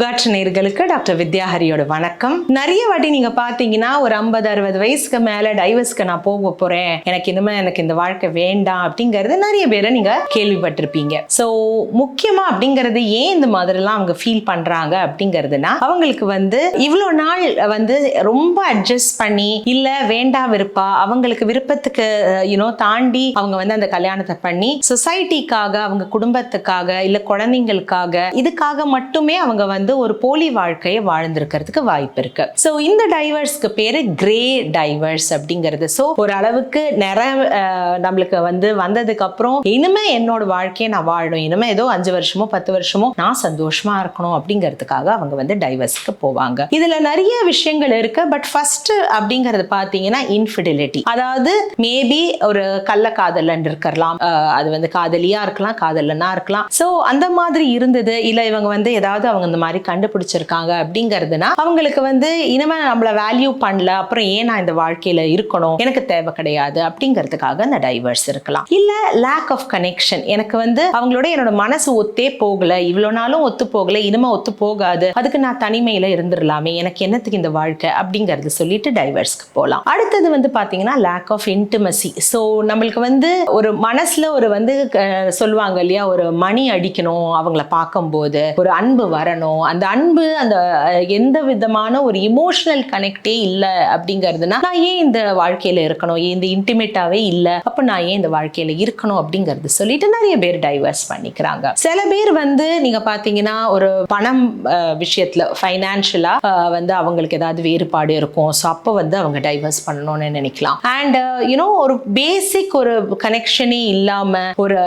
பூங்காற்று நேர்களுக்கு டாக்டர் வித்யாஹரியோட வணக்கம். நிறைய வாட்டி நீங்க பாத்தீங்கன்னா ஒரு ஐம்பது அறுபது வயசுக்கு மேல டைவர்ஸ்க்கு நான் போக போறேன். எனக்கு இனிமே எனக்கு இந்த வாழ்க்கை வேண்டாம் அப்படிங்கறது நிறைய பேரை நீங்க கேள்விப்பட்டிருப்பீங்க. ஸோ முக்கியமா அப்படிங்கிறது ஏன் இந்த மாதிரிலாம் அவங்க ஃபீல் பண்றாங்க அப்படிங்கிறதுனா அவங்களுக்கு வந்து இவ்வளோ நாள் வந்து ரொம்ப அட்ஜஸ்ட் பண்ணி இல்ல வேண்டா விருப்பா அவங்களுக்கு விருப்பத்துக்கு யூனோ தாண்டி அவங்க வந்து அந்த கல்யாணத்தை பண்ணி சொசைட்டிக்காக அவங்க குடும்பத்துக்காக இல்ல குழந்தைங்களுக்காக இதுக்காக மட்டுமே அவங்க வந்து ஒரு போலி வாழ்க்கையை வாழ்ந்திருக்கிறதுக்கு வாய்ப்பு இருக்கு. ஸோ இந்த டைவர்ஸ்க்கு பேரு கிரே டைவர்ஸ் அப்படிங்கிறது. ஸோ ஒரு அளவுக்கு நிற நம்மளுக்கு வந்து வந்ததுக்கு அப்புறம் இனிமே என்னோட வாழ்க்கையை நான் வாழணும். இனிமே ஏதோ அஞ்சு வருஷமோ பத்து வருஷமோ நான் சந்தோஷமா இருக்கணும் அப்படிங்கிறதுக்காக அவங்க வந்து டைவர்ஸ்க்கு போவாங்க. இதுல நிறைய விஷயங்கள் இருக்கு. பட் ஃபர்ஸ்ட் அப்படிங்கிறது பாத்தீங்கன்னா இன்ஃபிடிலிட்டி அதாவது மேபி ஒரு கள்ள காதலன் இருக்கலாம். அது வந்து காதலியா இருக்கலாம் காதலனா இருக்கலாம். ஸோ அந்த மாதிரி இருந்தது. இல்ல இவங்க வந்து ஏதாவது அவங்க இந்த மாதிரி கண்டுபிடிச்சிருக்காங்க அப்படிங்கிறதுனா அவங்களுக்கு வந்து இனிமே நம்மள வேல்யூ பண்ணல அப்புறம் ஏன் நான் இந்த வாழ்க்கையில இருக்கணும்? எனக்கு தேவை கிடையாது அப்படிங்கிறதுக்காக அந்த டைவர்ஸ் இருக்கலாம். இல்ல லேக் ஆஃப் கனெக்ஷன் எனக்கு வந்து அவங்களோட என்னோட மனசு ஒத்தே போகல இவ்வளோ நாளும் ஒத்து போகல இனிமே ஒத்து போகாது அதுக்கு நான் தனிமையில இருந்துடலாமே எனக்கு என்னத்துக்கு இந்த வாழ்க்கை அப்படிங்கறது சொல்லிட்டு டைவர்ஸ்க்கு போகலாம் அடுத்தது வந்து பாத்தீங்கன்னா லேக் ஆஃப் இன்டிமசி ஸோ நம்மளுக்கு வந்து ஒரு மனசுல ஒரு வந்து சொல்லுவாங்க இல்லையா ஒரு மணி அடிக்கணும் அவங்கள பார்க்கும்போது ஒரு அன்பு வரணும் அந்த அன்பு அந்த எந்த விதமான ஒரு இமோஷனல் கனெக்டே இல்லை அப்படிங்கிறதுனா நான் ஏன் இந்த வாழ்க்கையில இருக்கணும்? ஏன் இந்த இன்டிமேட்டாவே இல்லை? அப்போ நான் ஏன் இந்த வாழ்க்கையில இருக்கணும்? அப்படிங்கிறது சொல்லிட்டு நிறைய பேர் டைவர்ஸ் பண்ணிக்கிறாங்க. சில பேர் வந்து நீங்க பாத்தீங்கன்னா ஒரு பணம் விஷயத்துல ஃபைனான்ஷியலா வந்து அவங்களுக்கு ஏதாவது வேறுபாடு இருக்கும். ஸோ அப்போ வந்து அவங்க டைவர்ஸ் பண்ணணும்னு நினைக்கலாம். அண்ட் யூனோ ஒரு பேசிக் ஒரு கனெக்ஷனே இல்லாம ஒரு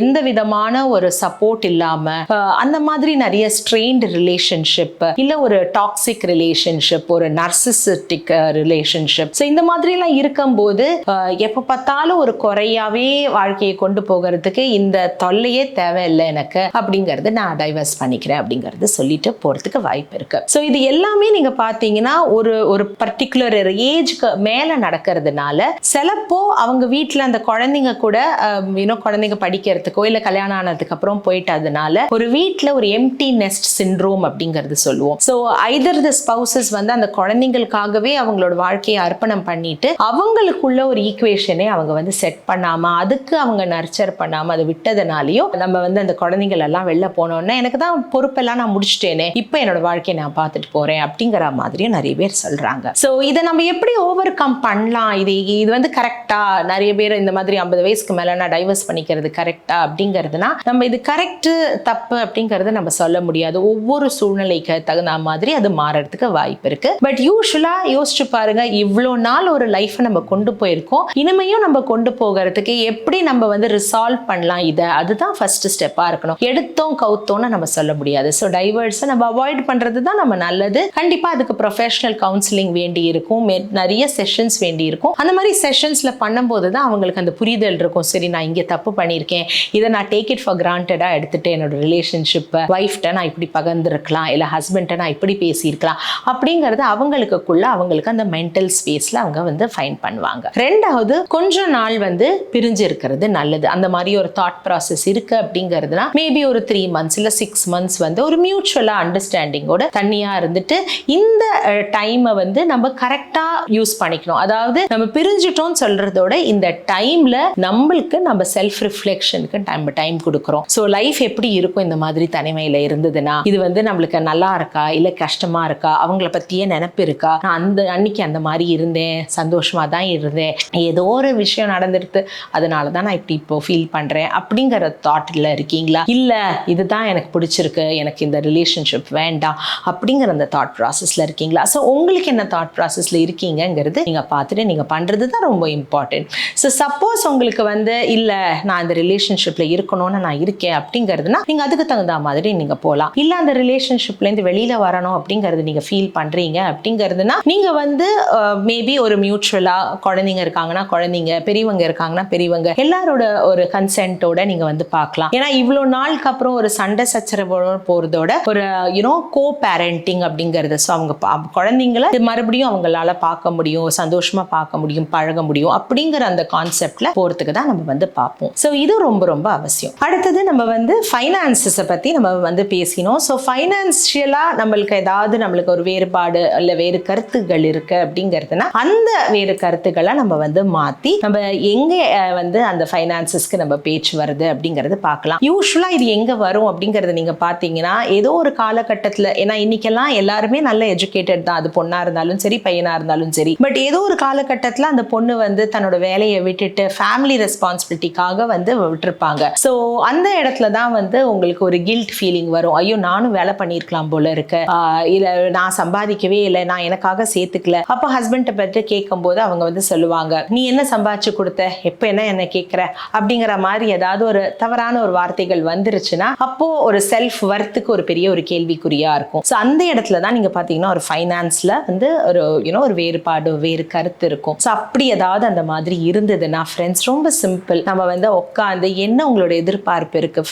எந்த விதமான ஒரு சப்போர்ட் இல்லாம அந்த மாதிரி நிறைய ஸ்ட்ரெயின்டு ரிலேஷன்ஷிப் இல்ல ஒரு டாக்ஸிக் ரிலேஷன்ஷிப் ஒரு நர்சிசிட்டிக் ரிலேஷன்ஷிப் ஸோ இந்த மாதிரிலாம் இருக்கும்போது எப்போ பார்த்தாலும் ஒரு குறையாவே வாழ்க்கையை கொண்டு போகிறதுக்கு இந்த தொல்லையே தேவையில்லை எனக்கு அப்படிங்கிறது நான் டைவர்ஸ் பண்ணிக்கிறேன் அப்படிங்கிறது சொல்லிட்டு போறதுக்கு வாய்ப்பு இருக்கு. ஸோ இது எல்லாமே நீங்க பார்த்தீங்கன்னா ஒரு ஒரு பர்டிகுலர் ஏஜ்க்கு மேல நடக்கிறதுனால சிலப்போ அவங்க வீட்டில் அந்த குழந்தைங்க கூட இன்னும் குழந்தைங்க படிக்கிறதுக்கோ இல்லை கல்யாணம் ஆனதுக்கு அப்புறம் போயிட்டதுனால ஒரு வீட்டில் ஒரு எம்டி நெஸ்ட் சிண்ட்ரோம் அப்படிங்கிறது சொல்லுவோம். ஸோ ஐதர் த ஸ்பௌசஸ் வந்து அந்த குழந்தைங்களுக்காகவே அவங்களோட வாழ்க்கையை அர்ப்பணம் பண்ணிட்டு அவங்களுக்குள்ள ஒரு ஈக்குவேஷனே அவங்க வந்து செட் பண்ணாம அதுக்கு அவங்க நர்ச்சர் பண்ணாம அதை விட்டதுனாலையும் நம்ம வந்து அந்த குழந்தைங்கள் எல்லாம் வெளில போனோன்னே எனக்கு தான் பொறுப்பெல்லாம் நான் முடிச்சிட்டேனே இப்போ என்னோட வாழ்க்கையை நான் பார்த்துட்டு போறேன் அப்படிங்கிற மாதிரியும் நிறைய பேர் சொல்றாங்க. ஸோ இதை நம்ம எப்படி ஓவர் கம் பண்ணலாம்? இது இது வந்து கரெக்டா நிறைய பேர் இந்த மாதிரி ஐம்பது வயசுக்கு மேல நான் டைவர்ஸ் பண்ணிக்கிறது கரெக்டா அப்படிங்கிறதுனா நம்ம இது கரெக்ட் தப்பு அப்படிங்கறத நம்ம சொல்ல முடியாது. ஒவ்வொரு சூழ்நிலைக்கு தகுந்த மாதிரி அது மாறறதுக்கு வாய்ப்பு இருக்கு. பட் யூஸ்வலா யோசிச்சு பாருங்க இவ்வளோ நாள் ஒரு லைஃப்பை நம்ம கொண்டு போயிருக்கோம். இனிமையும் நம்ம கொண்டு போகிறதுக்கு எப்படி நம்ம வந்து ரிசால்வ் பண்ணலாம் இதை? அதுதான் ஃபர்ஸ்ட் ஸ்டெப்பா இருக்கணும். எடுத்தோம் கவுத்தோம்னு நம்ம சொல்ல முடியாது. ஸோ டைவர்ஸை நம்ம அவாய்ட் பண்றது தான் நம்ம நல்லது. கண்டிப்பா அதுக்கு ப்ரொஃபஷனல் கவுன்சிலிங் வேண்டி இருக்கும். மே- நிறைய செஷன்ஸ் வேண்டி இருக்கும். அந்த மாதிரி செஷன்ஸ்ல பண்ணும்போது தான் அவங்களுக்கு அந்த புரிதல் இருக்கும். சரி நான் இங்கே தப்பு பண்ணியிருக்கேன். இதை நான் டேக் இட் ஃபார் கிராண்டடாக எடுத்துட்டு என்னோட ரிலேஷன்ஷிப்பை ஒய்ஃப்ட்ட நான் இப்படி நடந்திருக்கலாம் இல்லை ஹஸ்பண்ட்டை நான் இப்படி பேசியிருக்கலாம் அப்படிங்கிறது அவங்களுக்குள்ள அவங்களுக்கு அந்த மென்டல் ஸ்பேஸ்ல அவங்க வந்து ஃபைன் பண்ணுவாங்க. ரெண்டாவது கொஞ்ச நாள் வந்து பிரிஞ்சு இருக்கிறது நல்லது. அந்த மாதிரி ஒரு தாட் ப்ராசஸ் இருக்கு அப்படிங்கிறதுனா மேபி ஒரு த்ரீ மந்த்ஸ் இல்லை சிக்ஸ் மந்த்ஸ் வந்து ஒரு மியூச்சுவலா அண்டர்ஸ்டாண்டிங்கோட தனியா இருந்துட்டு இந்த டைமை வந்து நம்ம கரெக்டா யூஸ் பண்ணிக்கணும். அதாவது நம்ம பிரிஞ்சிட்டோம்னு சொல்றதோட இந்த டைம்ல நம்மளுக்கு நம்ம செல்ஃப் ரிஃப்ளெக்ஷனுக்கு நம்ம டைம் கொடுக்குறோம். ஸோ லைஃப் எப்படி இருக்கும் இந்த மாதிரி தனிமையில இருந்ததுன்னா இது வந்து வந்து நம்மளுக்கு நல்லா இருக்கா? இல்லை கஷ்டமா இருக்கா? அவங்கள பத்தியே நினைப்பு இருக்கா? நான் அந்த அன்னைக்கு அந்த மாதிரி இருந்தேன். சந்தோஷமா தான் இருந்தேன். ஏதோ ஒரு விஷயம் நடந்துடுது அதனால தான் நான் இப்படி இப்போ ஃபீல் பண்றேன். அப்படிங்கிற தாட்ல இருக்கீங்களா? இல்லை இதுதான் எனக்கு பிடிச்சிருக்கு. எனக்கு இந்த ரிலேஷன்ஷிப் வேண்டாம். அப்படிங்கிற அந்த தாட் ப்ராசஸ்ல இருக்கீங்களா? ஸோ உங்களுக்கு என்ன தாட் ப்ராசஸ்ல இருக்கீங்கங்கிறது நீங்க பார்த்துட்டு நீங்க பண்றது தான் ரொம்ப இம்பார்ட்டன்ட் ஸோ சப்போஸ் உங்களுக்கு வந்து இல்லை நான் இந்த ரிலேஷன்ஷிப்ல இருக்கணும்னு நான் இருக்கேன் அப்படிங்கிறதுனா நீங்க அதுக்கு தகுந்த மாதிரி நீங்க போகலாம் இல்லை அந்த ரிலேஷன்ஷிப்லேருந்து இருந்து வெளியில வரணும் அப்படிங்கறது நீங்க ஃபீல் பண்றீங்க. அப்படிங்கிறதுனா நீங்க வந்து மேபி ஒரு மியூச்சுவலா குழந்தைங்க இருக்காங்கன்னா குழந்தைங்க பெரியவங்க இருக்காங்கன்னா பெரியவங்க எல்லாரோட ஒரு கன்சென்ட்டோட நீங்க வந்து பார்க்கலாம். ஏன்னா இவ்வளோ நாளுக்கு அப்புறம் ஒரு சண்டை சச்சரவோட போறதோட ஒரு யூனோ கோ பேரண்டிங் அப்படிங்கிறது ஸோ அவங்க பா- குழந்தைங்கள மறுபடியும் அவங்களால பார்க்க முடியும் சந்தோஷமா பார்க்க முடியும் பழக முடியும் அப்படிங்கிற அந்த கான்செப்ட்ல போறதுக்கு தான் நம்ம வந்து பார்ப்போம். ஸோ இது ரொம்ப ரொம்ப அவசியம். அடுத்தது நம்ம வந்து ஃபைனான்சஸை பத்தி நம்ம வந்து பேசினோம். ஸோ ஃபைனான்சியலாக நம்மளுக்கு ஏதாவது நம்மளுக்கு ஒரு வேறுபாடு இல்லை வேறு கருத்துகள் இருக்கு அப்படிங்கிறதுனா அந்த வேறு கருத்துக்களை நம்ம வந்து மாற்றி நம்ம எங்கே வந்து அந்த ஃபைனான்சஸ்க்கு நம்ம பேச்சு வருது அப்படிங்கிறது பார்க்கலாம். யூஸ்வலாக இது எங்கே வரும் அப்படிங்கறத நீங்க பார்த்தீங்கன்னா ஏதோ ஒரு காலகட்டத்தில் ஏன்னா இன்னைக்கெல்லாம் எல்லாருமே நல்ல எஜுகேட்டட் தான். அது பொண்ணாக இருந்தாலும் சரி பையனாக இருந்தாலும் சரி. பட் ஏதோ ஒரு காலகட்டத்தில் அந்த பொண்ணு வந்து தன்னோட வேலையை விட்டுட்டு ஃபேமிலி ரெஸ்பான்சிபிலிட்டிக்காக வந்து விட்டுருப்பாங்க. ஸோ அந்த இடத்துல தான் வந்து உங்களுக்கு ஒரு கில்ட் ஃபீலிங் வரும். ஐயோ நானும் வேலை பண்ணியிருக்கலாம் போல இருக்கு. ஆஹ் நான் சம்பாதிக்கவே இல்லை நான் எனக்காக சேர்த்துக்கல. அப்போ ஹஸ்பண்ட பற்றி கேட்கும்போது அவங்க வந்து சொல்லுவாங்க நீ என்ன சம்பாதிச்சு கொடுத்த? எப்போ என்ன என்ன கேட்குற? அப்படிங்கிற மாதிரி ஏதாவது ஒரு தவறான ஒரு வார்த்தைகள் வந்துருச்சுன்னா அப்போ ஒரு செல்ஃப் வர்த்துக்கு ஒரு பெரிய ஒரு கேள்விக்குறியா இருக்கும். ஸோ அந்த இடத்துல தான் நீங்க பாத்தீங்கன்னா ஒரு ஃபைனான்ஸ்ல வந்து ஒரு யூனோ ஒரு வேறுபாடு வேறு கருத்து இருக்கும். ஸோ அப்படி ஏதாவது அந்த மாதிரி இருந்ததுன்னா ஃப்ரெண்ட்ஸ் ரொம்ப சிம்பிள் நம்ம வந்து உட்காந்து என்ன உங்களோட எதிர்பார்ப்பு இருக்கு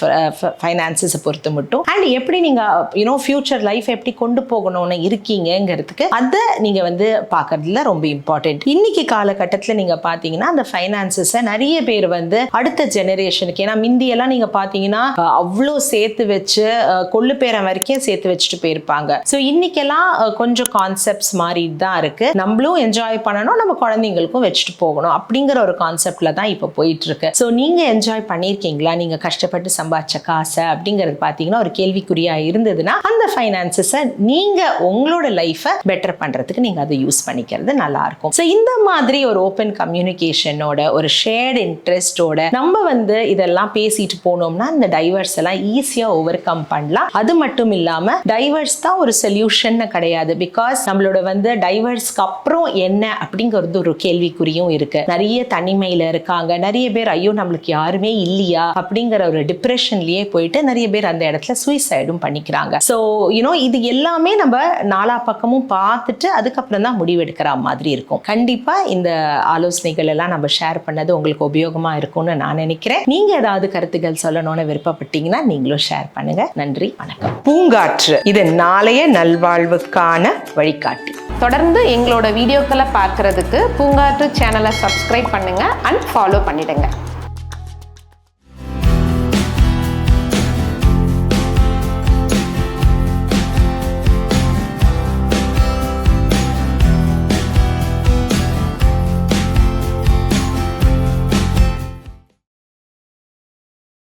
ஃபைனான்சஸை பொறுத்து மட்டும்? அண்ட் எப்படி நீங்க யூனோ ஃபியூச்சர் லைஃப் எப்படி கொண்டு போகணும்னு இருக்கீங்கங்கிறதுக்கு அதை நீங்கள் வந்து பார்க்கறதுல ரொம்ப இம்பார்ட்டன்ட் இன்னைக்கு காலகட்டத்தில் நீங்கள் பார்த்தீங்கன்னா அந்த ஃபைனான்சஸை நிறைய பேர் வந்து அடுத்த ஜெனரேஷனுக்கு ஏன்னா மிந்தியெல்லாம் நீங்கள் பார்த்தீங்கன்னா அவ்வளோ சேர்த்து வச்சு கொள்ளு பேரன் வரைக்கும் சேர்த்து வச்சுட்டு போயிருப்பாங்க. ஸோ இன்னைக்கெல்லாம் கொஞ்சம் கான்செப்ட்ஸ் மாறிட்டு தான் இருக்கு. நம்மளும் என்ஜாய் பண்ணணும் நம்ம குழந்தைங்களுக்கும் வச்சுட்டு போகணும் அப்படிங்கிற ஒரு கான்செப்ட்ல தான் இப்போ போயிட்டு இருக்கு ஸோ நீங்கள் என்ஜாய் பண்ணியிருக்கீங்களா? நீங்கள் கஷ்டப்பட்டு சம்பாதிச்ச காசை அப்படிங்கிறது பார்த்தீங்கன்னா ஒரு கேள்விக்குறியாக இருந்து இருந்ததுன்னா அந்த ஃபைனான்சஸை நீங்க உங்களோட லைஃபை பெட்டர் பண்றதுக்கு நீங்க அதை யூஸ் பண்ணிக்கிறது நல்லா இருக்கும் ஸோ இந்த மாதிரி ஒரு ஓப்பன் கம்யூனிகேஷனோட ஒரு ஷேர்ட் இன்ட்ரெஸ்டோட நம்ம வந்து இதெல்லாம் பேசிட்டு போனோம்னா இந்த டைவர்ஸ் எல்லாம் ஈஸியாக ஓவர் கம் பண்ணலாம். அது மட்டும் இல்லாம டைவர்ஸ் தான் ஒரு சொல்யூஷன் கிடையாது. பிகாஸ் நம்மளோட வந்து டைவர்ஸ்க்கு அப்புறம் என்ன அப்படிங்கிறது ஒரு கேள்விக்குறியும் இருக்கு. நிறைய தனிமையில இருக்காங்க. நிறைய பேர் ஐயோ நம்மளுக்கு யாருமே இல்லையா? அப்படிங்கிற ஒரு டிப்ரெஷன்லயே போயிட்டு நிறைய பேர் அந்த இடத்துல சூசைடும் பண்ணிக்கிறாங்க. ஸோ யூனோ இது எல்லாமே நம்ம நாலா பக்கமும் பார்த்துட்டு அதுக்கப்புறம் தான் முடிவெடுக்கிற மாதிரி இருக்கும். கண்டிப்பா இந்த ஆலோசனைகள் எல்லாம் நம்ம ஷேர் பண்ணது உங்களுக்கு உபயோகமா இருக்கும்னு நான் நினைக்கிறேன். நீங்க ஏதாவது கருத்துக்கள் சொல்லணும்னு விருப்பப்பட்டீங்கன்னா நீங்களும் ஷேர் பண்ணுங்க. நன்றி வணக்கம். பூங்காற்று இது நாளைய நல்வாழ்வுக்கான வழிகாட்டி. தொடர்ந்து எங்களோட வீடியோக்களை பார்க்கறதுக்கு பூங்காற்று சேனலை சப்ஸ்கிரைப் பண்ணுங்க. அண்ட் ஃபாலோ பண்ணிடுங்க.